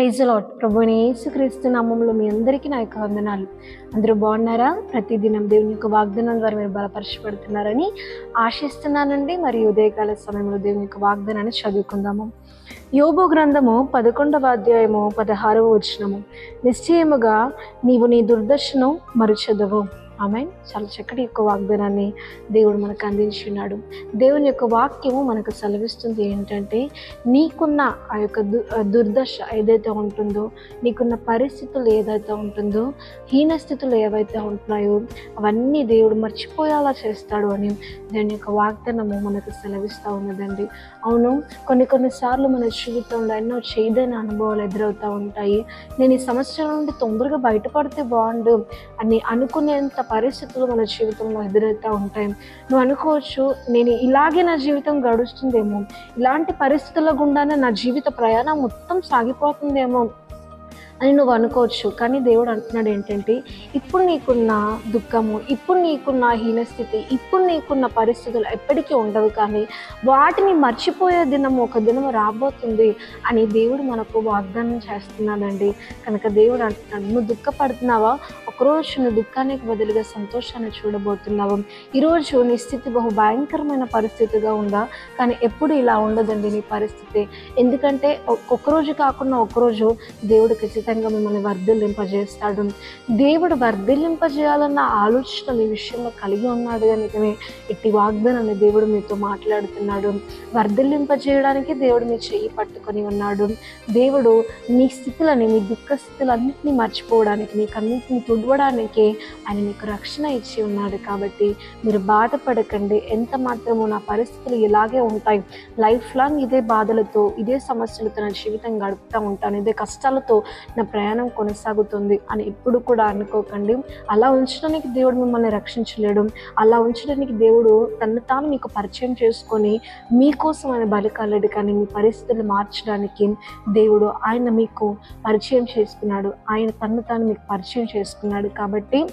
Praise lot ప్రభుని యేసుక్రీస్తు నామంలో మీ అందరికీ నా యొక్క వందనాలు. అందరూ బాగున్నారా? ప్రతిదినం దేవుని యొక్క వాగ్దానం ద్వారా మీరు బలపరచబడుతున్నారని ఆశిస్తున్నానండి. మరి ఉదయకాల సమయంలో దేవుని యొక్క వాగ్దానాన్ని చదువుకుందాము. యోబు గ్రంథము పదకొండవ అధ్యాయము పదహారవ వచనము. నిశ్చయముగా నీవు నీ దుర్దర్శను మరుచదవు. ఆమె చాలా చక్కటి యొక్క వాగ్దానాన్ని దేవుడు మనకు అందించున్నాడు. దేవుని యొక్క వాక్యము మనకు సెలవిస్తుంది ఏంటంటే నీకున్న ఆ యొక్క దు దుర్దశ ఏదైతే ఉంటుందో నీకున్న పరిస్థితులు ఏదైతే ఉంటుందో హీనస్థితులు ఏవైతే ఉంటున్నాయో అవన్నీ దేవుడు మర్చిపోయేలా చేస్తాడు అని దేవుని యొక్క వాగ్దానము మనకు సెలవిస్తూ ఉన్నదండి. అవును కొన్ని కొన్నిసార్లు మన జీవితంలో ఎన్నో చేయదైన అనుభవాలు ఎదురవుతూ ఉంటాయి. నేను ఈ సమస్యల నుండి తొందరగా బయటపడితే బాగుండు అని అనుకునేంత పరిస్థితులు మన జీవితంలో ఎదురవుతూ ఉంటాయి. నువ్వు అనుకోవచ్చు నేను ఇలాగే నా జీవితం గడుస్తుందేమో ఇలాంటి పరిస్థితుల గుండానే నా జీవిత ప్రయాణం మొత్తం సాగిపోతుందేమో అని నువ్వు అనుకోవచ్చు. కానీ దేవుడు అంటున్నాడు ఏంటంటే ఇప్పుడు నీకున్న దుఃఖము ఇప్పుడు నీకున్న హీనస్థితి ఇప్పుడు నీకున్న పరిస్థితులు ఎప్పటికీ ఉండవు కానీ వాటిని మర్చిపోయే దినం ఒక దినం రాబోతుంది అని దేవుడు మనకు వాగ్దానం చేస్తున్నాడండి. కనుక దేవుడు అంటున్నాడు నువ్వు దుఃఖపడుతున్నావా? ఒక్కరోజు నువ్వు దుఃఖానికి బదులుగా సంతోషాన్ని చూడబోతున్నావు. ఈరోజు నీ స్థితి బహు భయంకరమైన పరిస్థితిగా ఉందా? కానీ ఎప్పుడు ఇలా ఉండదండి నీ పరిస్థితి. ఎందుకంటే ఒక్కరోజు కాకుండా ఒక్కరోజు దేవుడు ఖచ్చితంగా మిమ్మల్ని వర్ధిల్లింపజేస్తాడు. దేవుడు వర్ధిల్లింపజేయాలన్న ఆలోచన మీ విషయంలో కలిగి ఉన్నాడు కనుకనే ఇట్టి వాగ్దానాన్ని దేవుడు మీతో మాట్లాడుతున్నాడు. వర్ధిల్లింపజేయడానికి దేవుడు మీ చెయ్యి పట్టుకొని ఉన్నాడు. దేవుడు మీ స్థితులని మీ దుఃఖ స్థితులన్నింటినీ మర్చిపోవడానికి మీకు అన్నింటినీ ఇవ్వడానికే ఆయన మీకు రక్షణ ఇచ్చి ఉన్నాడు కాబట్టి మీరు బాధపడకండి. ఎంత మాత్రమో నా పరిస్థితులు ఇలాగే ఉంటాయి. లైఫ్ లాంగ్ ఇదే బాధలతో ఇదే సమస్యలతో నా జీవితం గడుపుతూ ఉంటాను. ఇదే కష్టాలతో నా ప్రయాణం కొనసాగుతుంది అని ఇప్పుడు కూడా అనుకోకండి. అలా ఉంచడానికి దేవుడు మిమ్మల్ని రక్షించలేడు. అలా ఉంచడానికి దేవుడు తను తాను మీకు పరిచయం చేసుకొని మీకోసం ఆయన బలికాలేడు కానీ మీ పరిస్థితులు మార్చడానికి దేవుడు ఆయన మీకు పరిచయం చేసుకున్నాడు. ఆయన తను తాను మీకు పరిచయం చేసుకున్నాడు. కాబట్టి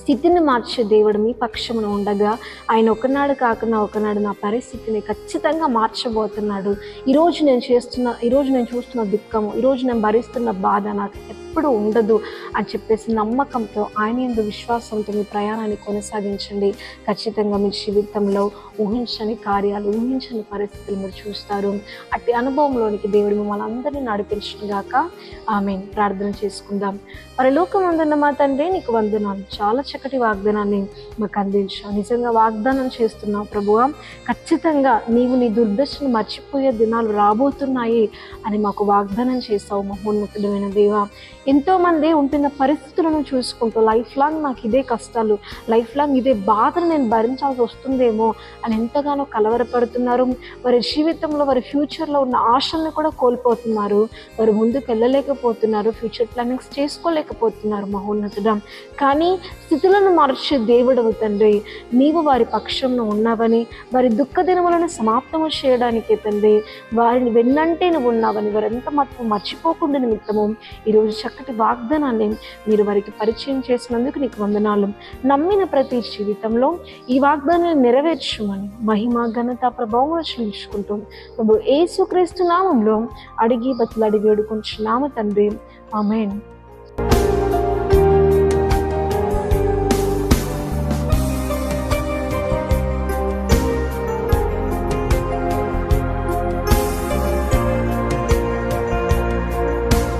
స్థితిని మార్చే దేవుడు మీ పక్షమున ఉండగా ఆయన ఒకనాడు కాకుండా ఒకనాడు నా పరిస్థితిని ఖచ్చితంగా మార్చబోతున్నాడు. ఈరోజు నేను చేస్తున్న ఈరోజు నేను చూస్తున్న దుఃఖము ఈరోజు నేను భరిస్తున్న బాధ నాకు ఎప్పుడు ఉండదు అని చెప్పేసి నమ్మకంతో ఆయన ఎందు విశ్వాసంతో మీ ప్రయాణాన్ని కొనసాగించండి. ఖచ్చితంగా మీ జీవితంలో ఊహించని కార్యాలు ఊహించని పరిస్థితులు మీరు చూస్తారు. అట్టి అనుభవంలోనికి దేవుడు మిమ్మల్ని అందరినీ నడిపించుగాక ఆమె ప్రార్థన చేసుకుందాం. మరి లోకం అందున్న మా తండ్రి నీకు వందనాలు. చాలా చక్కటి వాగ్దానాన్ని మాకు అందించావు. నిజంగా వాగ్దానం చేస్తున్నావు ప్రభువా. ఖచ్చితంగా నీవు నీ దుర్దశను మర్చిపోయే దినాలు రాబోతున్నాయి అని మాకు వాగ్దానం చేస్తావు మహోన్నతుడమైన దేవ ఎంతోమంది ఉంటున్న పరిస్థితులను చూసుకుంటూ లైఫ్ లాంగ్ నాకు ఇదే కష్టాలు లైఫ్ లాంగ్ ఇదే బాధను నేను భరించాల్సి వస్తుందేమో అని ఎంతగానో కలవరపడుతున్నారు. వారి జీవితంలో వారి ఫ్యూచర్లో ఉన్న ఆశలను కూడా కోల్పోతున్నారు. వారు ముందుకు వెళ్ళలేకపోతున్నారు ఫ్యూచర్ ప్లానింగ్స్ చేసుకోలేకపోతున్నారు మహోన్నతుడం. కానీ స్థితులను మార్చే దేవుడవు తండ్రి నీవు వారి పక్షంలో ఉన్నావని వారి దుఃఖ దినములను సమాప్తము చేయడానికే తండ్రి వారిని వెన్నంటే నువ్వు ఉన్నావని వారు ఎంత మాత్రం మర్చిపోకుండా నిమిత్తము. ఈరోజు చక్కటి వాగ్దానాన్ని మీరు వారికి పరిచయం చేసినందుకు నీకు వందనాలు. నమ్మిన ప్రతి జీవితంలో ఈ వాగ్దానాన్ని నెరవేర్చమని మహిమ ఘనత ప్రభావం చూపించుకుంటూ ప్రభు ఏసుక్రీస్తు నామంలో అడిగి బతులు అడిగి వేడుకుంటున్నాము తండ్రి. ఆమెన్.